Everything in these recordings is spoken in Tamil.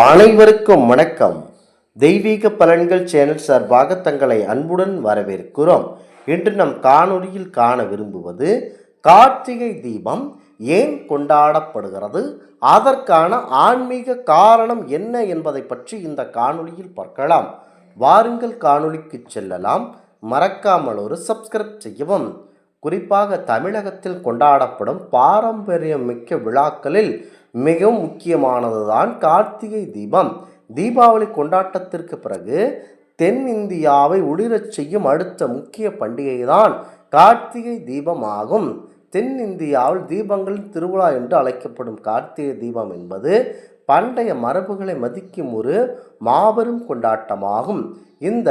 அனைவருக்கும் வணக்கம். தெய்வீக பலன்கள் சேனல் சார்பாக தங்களை அன்புடன் வரவேற்கிறோம். இன்று நம் காணொலியில் காண விரும்புவது கார்த்திகை தீபம் ஏன் கொண்டாடப்படுகிறது? அதற்கான ஆன்மீக காரணம் என்ன என்பதை பற்றி இந்த காணொலியில் பார்க்கலாம். வாருங்கள் காணொலிக்கு செல்லலாம். மறக்காமல் ஒரு சப்ஸ்கிரைப் செய்யவும். குறிப்பாக தமிழகத்தில் கொண்டாடப்படும் பாரம்பரியம் மிக்க விழாக்களில் மிகவும் முக்கியமானதுதான் கார்த்திகை தீபம். தீபாவளி கொண்டாட்டத்திற்கு பிறகு தென்னிந்தியாவை ஒளிரச் செய்யும் அடுத்த முக்கிய பண்டிகை தான் கார்த்திகை தீபம் ஆகும் தென்னிந்தியாவில் தீபங்களின் திருவிழா என்று அழைக்கப்படும் கார்த்திகை தீபம் என்பது பண்டைய மரபுகளை மதிக்கும் ஒரு மாபெரும் கொண்டாட்டமாகும். இந்த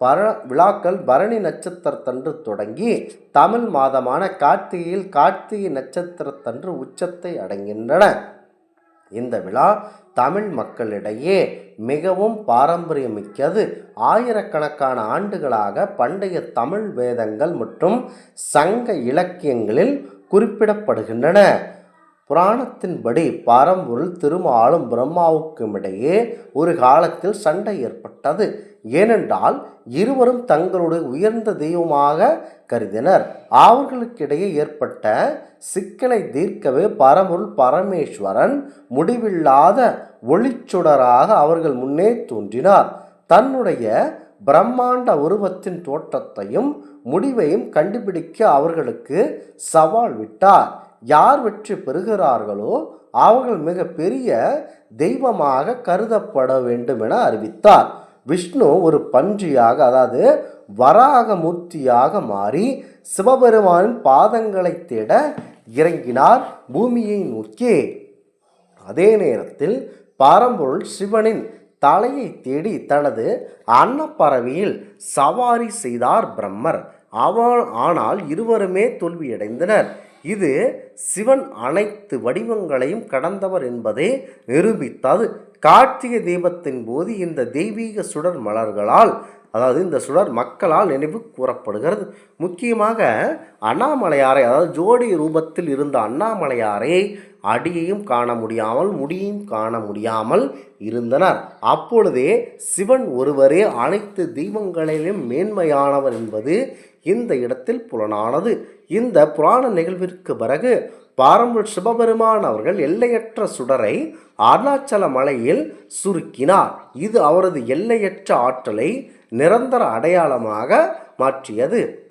பர விழாக்கள் பரணி நட்சத்திரத்தன்று தொடங்கி தமிழ் மாதமான கார்த்திகையில் கார்த்திகை நட்சத்திரத்தன்று உச்சத்தை அடைகின்றன. இந்த விழா தமிழ் மக்களிடையே மிகவும் பாரம்பரியமிக்கது. ஆயிரக்கணக்கான ஆண்டுகளாக பண்டைய தமிழ் வேதங்கள் மற்றும் சங்க இலக்கியங்களில் குறிப்பிடப்படுகின்றன. புராணத்தின்படி பரம்பொருள் திருமாலும் பிரம்மாவுக்கும் இடையே ஒரு காலத்தில் சண்டை ஏற்பட்டது. ஏனென்றால் இருவரும் தங்களுடைய உயர்ந்த தெய்வமாக கருதினர். அவர்களுக்கிடையே ஏற்பட்ட சிக்கலை தீர்க்கவே பரம்பொருள் பரமேஸ்வரன் முடிவில்லாத ஒளிச்சுடராக அவர்கள் முன்னே தோன்றினார். தன்னுடைய பிரம்மாண்ட உருவத்தின் தோற்றத்தையும் முடிவையும் கண்டுபிடிக்க அவர்களுக்கு சவால் விட்டார். யார் வெற்றி பெறுகிறார்களோ அவர்கள் மிக பெரிய தெய்வமாக கருதப்பட வேண்டும் என அறிவித்தார். விஷ்ணு ஒரு பன்றியாக அதாவது வராக மூர்த்தியாக மாறி சிவபெருமானின் பாதங்களை தேட இறங்கினார் பூமியை நோக்கி. அதே நேரத்தில் பரம்பொருள் சிவனின் தலையை தேடி தனது அன்னப்பறவையில் சவாரி செய்தார் பிரம்மர். அவன் ஆனால் இருவருமே தோல்வியடைந்தனர். இது சிவன் அனைத்து வடிவங்களையும் கடந்தவர் என்பதை நிரூபித்தது. கார்த்திகை தீபத்தின் போது இந்த தெய்வீக சுடர் மலர்களால் அதாவது இந்த சுடர் மக்களால் நினைவு கூறப்படுகிறது. முக்கியமாக அண்ணாமலையாரை அதாவது ஜோடி ரூபத்தில் இருந்த அண்ணாமலையாரை அடியையும் காண முடியாமல் முடியும் காண முடியாமல் இருந்தனர். அப்பொழுதே சிவன் ஒருவரே அனைத்து தெய்வங்களிலும் மேன்மையானவர் என்பது இந்த இடத்தில் புலனானது. இந்த புராண நிகழ்விற்கு பிறகு பாரம்பரிய சிவபெருமான் அவர்கள் எல்லையற்ற சுடரை அருணாச்சல மலையில் சுருக்கினார். இது அவரது எல்லையற்ற ஆற்றலை நிரந்தர அடையாளமாக மாற்றியது.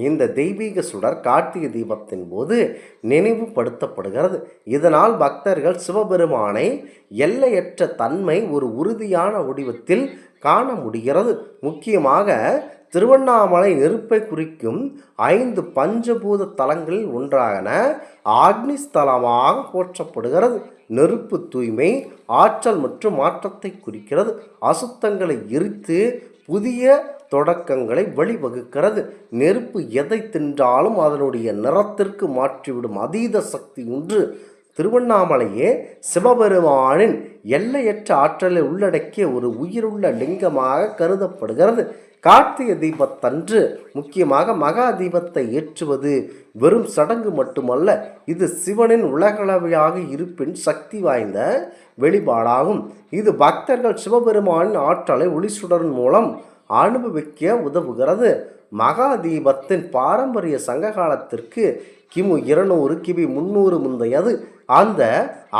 இந்த தெய்வீக சுடர் கார்த்திகை தீபத்தின் போது நினைவுபடுத்தப்படுகிறது. இதனால் பக்தர்கள் சிவபெருமானை எல்லையற்ற தன்மை ஒரு உறுதியான வடிவத்தில் காண முடிகிறது. முக்கியமாக திருவண்ணாமலை நெருப்பை குறிக்கும் ஐந்து பஞ்சபூத தலங்களில் ஒன்றான ஆக்னி ஸ்தலமாக போற்றப்படுகிறது. நெருப்பு தூய்மை ஆற்றல் மற்றும் மாற்றத்தை குறிக்கிறது. அசுத்தங்களை எரித்து புதிய தொடக்கங்களை வழிவகுக்கிறது. நெருப்பு எதை தின்றாலும் அதனுடைய நிறத்திற்கு மாற்றிவிடும் அதீத சக்தி ஒன்று திருவண்ணாமலையே சிவபெருமானின் எல்லையற்ற ஆற்றலை உள்ளடக்கிய ஒரு உயிருள்ள லிங்கமாக கருதப்படுகிறது. கார்த்திகை தீபத்தன்று முக்கியமாக மகா தீபத்தை ஏற்றுவது வெறும் சடங்கு மட்டுமல்ல இது சிவனின் உலகளவையாக இருப்பின் சக்தி வாய்ந்த வெளிப்பாடாகும். இது பக்தர்கள் சிவபெருமானின் ஆற்றலை ஒளிசுடன் மூலம் அனுபவிக்க உதவுகிறது. மகா தீபத்தின் பாரம்பரிய சங்க காலத்திற்கு கிமு இருநூறு கிபி முன்னூறு முந்தையது. அந்த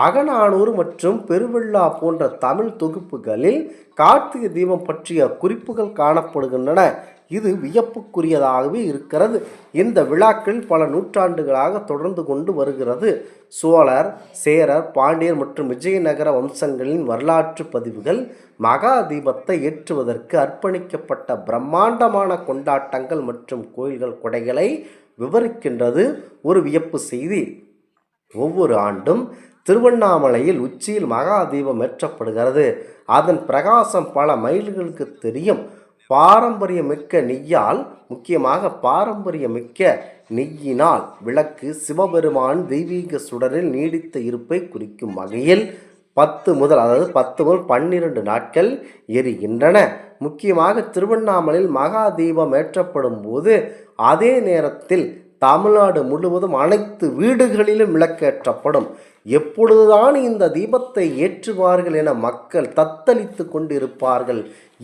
அகநானூறு மற்றும் பெருவிழா போன்ற தமிழ் தொகுப்புகளில் கார்த்திகை தீபம் பற்றிய குறிப்புகள் காணப்படுகின்றன. இது வியப்புக்குரியதாகவே இருக்கிறது. இந்த விழாக்கள் பல நூற்றாண்டுகளாக தொடர்ந்து கொண்டு வருகிறது. சோழர் சேரர் பாண்டியர் மற்றும் விஜயநகர வம்சங்களின் வரலாற்று பதிவுகள் மகா தீபத்தை ஏற்றுவதற்கு அர்ப்பணிக்கப்பட்ட பிரம்மாண்டமான கொண்டாட்டங்கள் மற்றும் கோயில்கள் கொடைகளை விவரிக்கின்றது. ஒரு வியப்பு செய்தி. ஒவ்வொரு ஆண்டும் திருவண்ணாமலையில் உச்சியில் மகா தீபம் ஏற்றப்படுகிறது. அதன் பிரகாசம் பல மைல்களுக்கு தெரியும். பாரம்பரியமிக்க நெய்யால் முக்கியமாக பாரம்பரியமிக்க நெய்யினால் விளக்கு சிவபெருமான் தெய்வீக சுடரில் நீடித்த இருப்பை குறிக்கும் வகையில் பத்து முதல் அதாவது பத்து முதல் பன்னிரண்டு நாட்கள் எரிகின்றன. முக்கியமாக திருவண்ணாமலையில் மகா தீபம் ஏற்றப்படும் போது அதே நேரத்தில் தமிழ்நாடு முழுவதும் அனைத்து வீடுகளிலும் விளக்கேற்றப்படும். எப்பொழுதுதான் இந்த தீபத்தை ஏற்றுவார்கள் என மக்கள் தத்தளித்து கொண்டிருப்பார்கள்.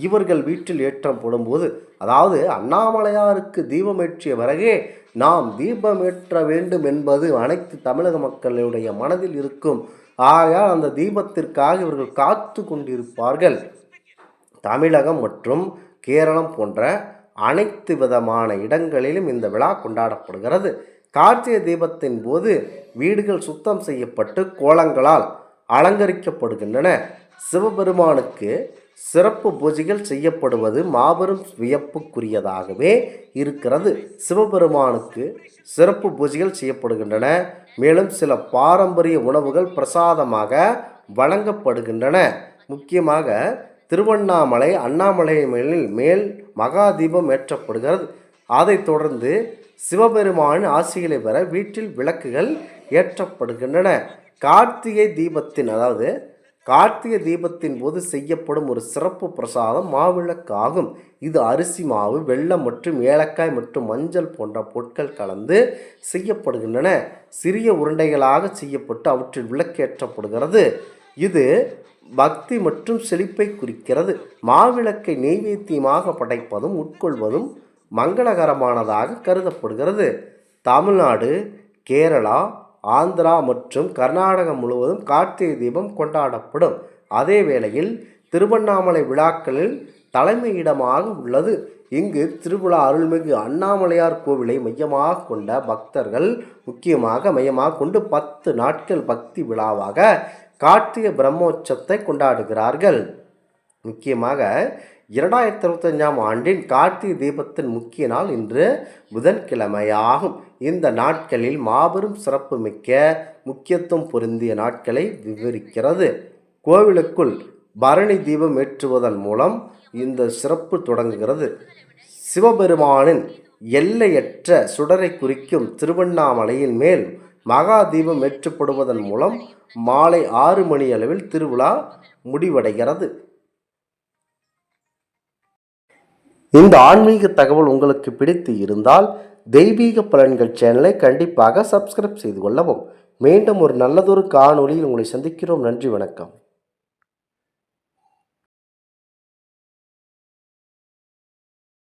இவர்கள் வீட்டில் ஏற்றப்படும் போது அதாவது அண்ணாமலையாருக்கு தீபம் ஏற்றிய பிறகே நாம் தீபம் ஏற்ற வேண்டும் என்பது அனைத்து தமிழக மக்களுடைய மனதில் இருக்கும். ஆகையால் அந்த தீபத்திற்காக இவர்கள் காத்து கொண்டிருப்பார்கள். தமிழகம் மற்றும் கேரளம் போன்ற அனைத்து விதமான இடங்களிலும் இந்த விழா கொண்டாடப்படுகிறது. கார்த்திகை தீபத்தின் போது வீடுகள் சுத்தம் செய்யப்பட்டு கோலங்களால் அலங்கரிக்கப்படுகின்றன. சிவபெருமானுக்கு சிறப்பு பூஜைகள் செய்யப்படுவது மாபெரும் வியப்புக்குரியதாகவே இருக்கிறது. சிவபெருமானுக்கு சிறப்பு பூஜைகள் செய்யப்படுகின்றன. மேலும் சில பாரம்பரிய உணவுகள் பிரசாதமாக வழங்கப்படுகின்றன. முக்கியமாக திருவண்ணாமலை அண்ணாமலை மேலில் மேல் மகாதீபம் ஏற்றப்படுகிறது. அதைத் தொடர்ந்து சிவபெருமானின் ஆசிகளை பெற வீட்டில் விளக்குகள் ஏற்றப்படுகின்றன. கார்த்திகை தீபத்தின் அதாவது கார்த்திகை தீபத்தின் போது செய்யப்படும் ஒரு சிறப்பு பிரசாதம் மாவிளக்கு ஆகும். இது அரிசி மாவு வெள்ளம் மற்றும் ஏலக்காய் மற்றும் மஞ்சள் போன்ற பொருட்கள் கலந்து செய்யப்படுகின்றன. சிறிய உருண்டைகளாக செய்யப்பட்டு அவற்றில் விளக்கேற்றப்படுகிறது இது பக்தி மற்றும் செழிப்பை குறிக்கிறது. மாவிளக்கை நெய்வேத்தியமாக படைப்பதும் உட்கொள்வதும் மங்களகரமானதாக கருதப்படுகிறது. தமிழ்நாடு கேரளா ஆந்திரா மற்றும் கர்நாடகம் முழுவதும் கார்த்திகை தீபம் கொண்டாடப்படும். அதே வேளையில் திருவண்ணாமலை விழாக்களில் தலைமையிடமாக உள்ளது. இங்கு திருவிழா அருள்மிகு அண்ணாமலையார் கோவிலை மையமாக கொண்ட பக்தர்கள் முக்கியமாக மையமாக கொண்டு பத்து நாட்கள் பக்தி விழாவாக கார்த்திகை பிரம்மோற்சவத்தை கொண்டாடுகிறார்கள். முக்கியமாக இரண்டாயிரத்தி இருபத்தஞ்சாம் ஆண்டின் கார்த்திகை தீபத்தின் முக்கிய நாள் இன்று புதன்கிழமையாகும். இந்த நாட்களில் மாபெரும் சிறப்புமிக்க முக்கியத்துவம் பொருந்திய நாட்களை விவரிக்கிறது. கோவிலுக்குள் பரணி தீபம் ஏற்றுவதன் மூலம் இந்த சிறப்பு தொடங்குகிறது. சிவபெருமானின் எல்லையற்ற சுடரை குறிக்கும் திருவண்ணாமலையின் மேல் மகா தீபம் ஏற்றப்படுவதன் மூலம் மாலை ஆறு மணி அளவில் திருவிழா முடிவடைகிறது. இந்த ஆன்மீக தகவல் உங்களுக்கு பிடித்து இருந்தால் தெய்வீக பலன்கள் சேனலை கண்டிப்பாக சப்ஸ்கிரைப் செய்து கொள்ளவும். மீண்டும் ஒரு நல்லதொரு காணொளியில் உங்களை சந்திக்கிறோம். நன்றி வணக்கம்.